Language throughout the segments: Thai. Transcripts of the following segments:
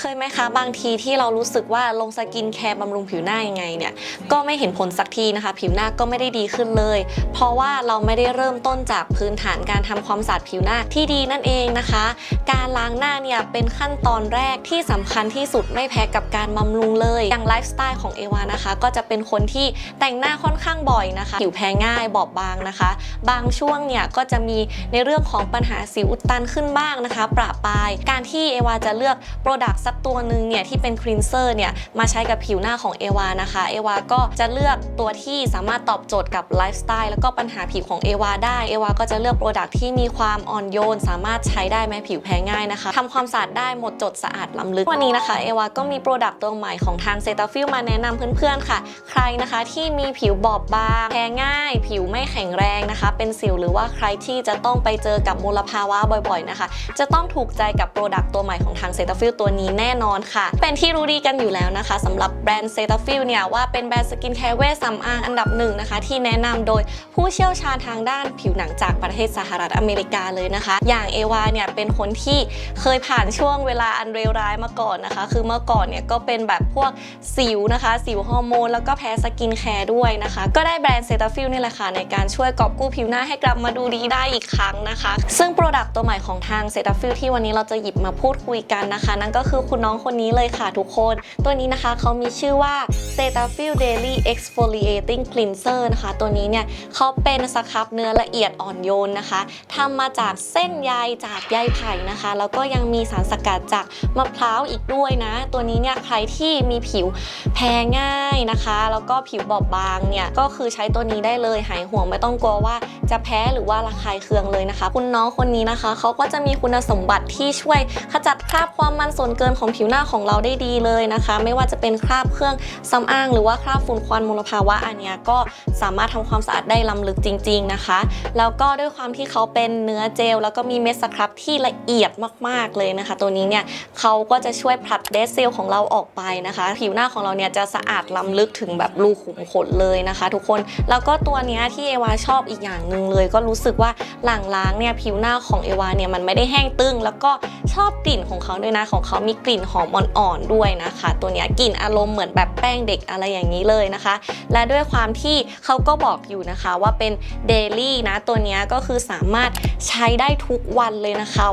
เคยไหมคะบางทีที่เรารู้สึกว่าลงสกินแคร์บำรุงผิวหน้ายังไงเนี่ยก็ไม่เห็นผลสักทีนะคะ ผิวหน้าก็ไม่ได้ดีขึ้นเลย เพราะว่าเราไม่ได้เริ่มต้นจากพื้นฐานการทำความสะอาดผิวหน้าที่ดีนั่นเองนะคะ การล้างหน้าเนี่ยเป็นขั้นตอนแรกที่สำคัญที่สุดไม่แพ้กับการบำรุงเลยอย่างไลฟ์สไตล์ของเอวานะคะ ก็จะเป็นคนที่แต่งหน้าค่อนข้างบ่อยนะคะ ผิวแพ้ง่ายบอบบางนะคะ บางช่วงเนี่ยก็จะมีในเรื่องของปัญหาสิวอุดตันขึ้นบ้างนะคะ ประปายการที่เอวาจะเลือกโปรดักต์สักตัวหนึ่งเนี่ยที่เป็นครีนเซอร์เนี่ยมาใช้กับผิวหน้าของเอวานะคะเอวาก็จะเลือกตัวที่สามารถตอบโจทย์กับไลฟ์สไตล์แล้วก็ปัญหาผิวของเอวาได้เอวาก็จะเลือกโปรดักต์ที่มีความอ่อนโยน สามารถใช้ได้แม้ผิวแพ้ง่ายนะคะทำความสะอาดได้หมดจดสะอาดล้ำลึกวันนี้นะคะเอวาก็มีโปรดักต์ตัวใหม่ของทางเซตาฟิลมาแนะนำเพื่อนๆค่ะ ใครนะคะที่มีผิวบอบบางแพ้ง่าย ผิวไม่แข็งแรงนะคะ เป็นสิวหรือว่าใครที่จะต้องไปเจอกับมลภาวะบ่อย ๆนะคะ จะต้องถูกใจกับโปรดักต์ตัวใหม่ของทางเซตาฟิลตัวนี้แน่นอนค่ะ เป็นที่รู้ดีกันอยู่แล้วนะคะสำหรับแบรนด์เซตาฟิลเนี่ยว่าเป็นแบรนด์สกินแคร์เวชสำอางอันดับหนึ่งนะคะที่แนะนำโดยผู้เชี่ยวชาญทางด้านผิวหนังจากประเทศสหรัฐอเมริกาเลยนะคะ อย่างเอวาเนี่ยเป็นคนที่เคยผ่านช่วงเวลาอันเลวร้ายมาก่อนนะคะ คือเมื่อก่อนเนี่ยก็เป็นแบบพวกสิวนะคะ สิวฮอร์โมนแล้วก็แพ้สกินแคร์ด้วยนะคะ ก็ได้แบรนด์เซตาฟิลนี่แหละค่ะในการช่วยกอบกู้ผิวหน้าให้กลับมาดูดีได้อีกครั้งนะคะ ซึ่งโปรดักต์ตัวใหม่ของทางเซตาฟิลที่วันนี้เราจะหยิบมาพูดคุยกันนะคะ นั่นก็คือคุณน้องคนนี้เลยค่ะทุกคน ตัวนี้นะคะเขามีชื่อว่า Cetaphil Daily Exfoliating Cleanser นะคะ ตัวนี้เนี่ยเขาเป็นสครับเนื้อละเอียดอ่อนโยนนะคะทำมาจากเส้นใยจากใยไผ่นะคะ แล้วก็ยังมีสารสกัดจากมะพร้าวอีกด้วยนะ ตัวนี้เนี่ยใครที่มีผิวแพ้ง่ายนะคะ แล้วก็ผิวบอบบางเนี่ยก็คือใช้ตัวนี้ได้เลยหายห่วงไม่ต้องกลัวว่าจะแพ้หรือว่าระคายเคืองเลยนะคะ คุณน้องคนนี้นะคะเขาก็จะมีคุณสมบัติที่ช่วยขจัดคราบความมันส่วนเกินของผิวหน้าของเราได้ดีเลยนะคะ ไม่ว่าจะเป็นคราบเครื่องสำอาง หรือว่าคราบฝุ่นควันมลภาวะอันนี้ก็สามารถทำความสะอาดได้ล้ำลึกจริง ๆนะคะ แล้วก็ด้วยความที่เขาเป็นเนื้อเจล แล้วก็มีเม็ดสครับที่ละเอียดมากๆเลยนะคะ ตัวนี้เนี่ยเขาก็จะช่วยผลัดเดซเซลของเราออกไปนะคะ ผิวหน้าของเราเนี่ยจะสะอาดล้ำลึกถึงแบบรูขุมขนเลยนะคะ ทุกคนแล้วก็ตัวนี้ที่เอวาชอบอีกอย่างหนึ่งเลย ก็รู้สึกว่าหลังล้างเนี่ยผิวหน้าของเอวาเนี่ยมันไม่ได้แห้งตึง แล้วก็ชอบกลิ่นของเขาด้วยนะของเขามีกลิ่นหอมอ่อนๆด้วยนะคะ ตัวเนี้ยกลิ่นอารมณ์เหมือนแบบแป้งเด็กอะไรอย่างนี้เลยนะคะ และด้วยความที่เขาก็บอกอยู่นะคะว่าเป็นเดลี่นะตัวเนี้ยก็คือสามารถใช้ได้ทุกวันเลยนะคะ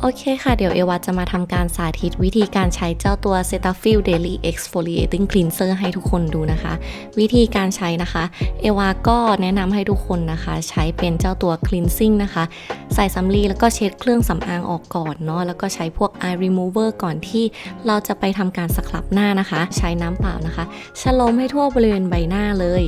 โอเคค่ะ เดี๋ยวเอวาจะมาทำการสาธิตวิธีการใช้เจ้าตัว Cetaphil Daily Exfoliating Cleanser ให้ทุกคนดูนะคะ วิธีการใช้นะคะ เอวาก็แนะนำให้ทุกคนนะคะ ใช้เป็นเจ้าตัว cleansing นะคะ ใส่สำลีแล้วก็เช็ดเครื่องสำอางออกก่อนเนาะแล้วก็ใช้พวก eye remover ก่อนที่เราจะไปทำการสครับหน้านะคะ ใช้น้ำเปล่านะคะชะลมให้ทั่วบริเวณใบหน้าเลย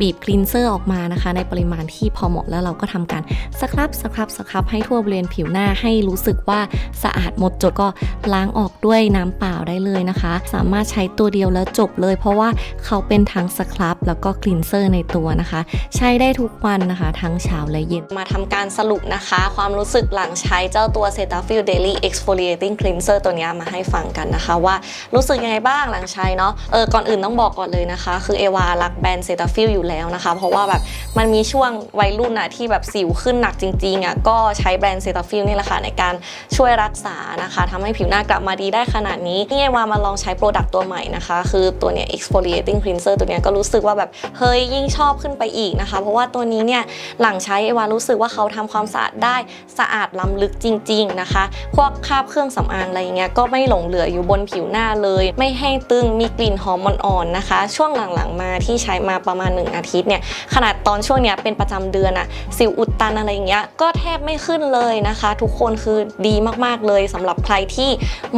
บีบคลีนเซอร์ออกมานะคะ ในปริมาณที่พอเหมาะแล้วเราก็ทำการสครับสครับสครับให้ทั่วบริเวณผิวหน้าให้รู้สึกว่าสะอาดหมดจดก็ล้างออกด้วยน้ำเปล่าได้เลยนะคะ สามารถใช้ตัวเดียวแล้วจบเลย เพราะว่าเขาเป็นทั้งสครับแล้วก็คลีนเซอร์ในตัวนะคะ ใช้ได้ทุกวันนะคะ ทั้งเช้าและเย็นมาทำการสรุปนะคะ ความรู้สึกหลังใช้เจ้าตัว Cetaphil Daily Exfoliating Cleanser ตัวนี้มาให้ฟังกันนะคะ ว่ารู้สึกยังไงบ้างหลังใช้เนาะเออก่อนอื่นต้องบอกก่อนเลยนะคะ คือเอวารักแบรนด์ Cetaphil อยู่แล้วนะคะ เพราะว่าแบบมันมีช่วงวัยรุ่นอะที่แบบสิวขึ้นหนักจริงๆอะก็ใช้แบรนด์ Cetaphil นี่แหละค่ะในการช่วยรักษานะคะทำให้ผิวหน้ากลับมาดีได้ขนาดนี้นี่เอวามาลองใช้โปรดักต์ตัวใหม่นะคะ คือตัวเนี้ย Exfoliating Cleanser ตัวเนี้ยก็รู้สึกว่าแบบเฮ้ยยิ่งชอบขึ้นไปอีกนะคะ เพราะว่าตัวนี้เนี่ยหลังใช้เอวารู้สึกว่าเขาทำความสะอาดได้สะอาดล้ำลึกจริง ๆนะคะ พวกคราบเครื่องสำอางอะไรอย่างเงี้ยก็ไม่หลงเหลืออยู่บนผิวหน้าเลย ไม่แห้งตึงมีกลิ่นหอมอ่อนๆนะคะ ช่วงหลังๆมาที่ใช้มาประมาณ1อาทิตย์เนี่ยขนาดตอนช่วงเนี้ยเป็นประจำเดือนอะสิวอุดตันอะไรอย่างเงี้ยก็แทบไม่ขึ้นเลยนะคะ ทุกคนคือดีมากๆเลยสำหรับใครที่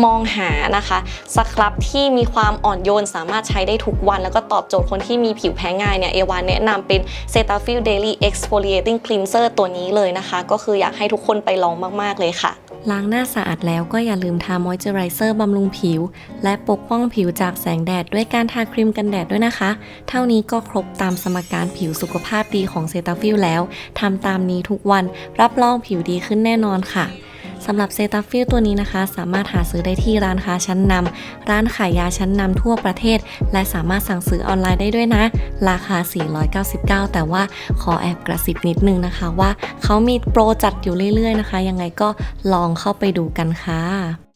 มองหานะคะสครับที่มีความอ่อนโยนสามารถใช้ได้ทุกวัน แล้วก็ตอบโจทย์คนที่มีผิวแพ้ง่ายเนี่ยเอวานแนะนำเป็น Cetaphil Daily Exfoliating Cleanser ตัวนี้เลยนะคะ ก็คืออยากให้ทุกคนไปลองมาก ๆ เลยค่ะ ล้างหน้าสะอาดแล้วก็อย่าลืมทามอยเจอไรเซอร์บำรุงผิว และปกป้องผิวจากแสงแดดด้วยการทาครีมกันแดดด้วยนะคะ เท่านี้ก็ครบตามสมการผิวสุขภาพดีของเซตาฟิลแล้วทำตามนี้ทุกวันรับรองผิวดีขึ้นแน่นอนค่ะ สำหรับเซตาฟิลตัวนี้นะคะ สามารถหาซื้อได้ที่ร้านค้าชั้นนำร้านขายยาชั้นนำทั่วประเทศ และสามารถสั่งซื้อออนไลน์ได้ด้วยนะ ราคา 499 แต่ว่าขอแอบกระซิบนิดนึงนะคะว่าเขามีโปรจัดอยู่เรื่อยๆนะคะ ยังไงก็ลองเข้าไปดูกันค่ะ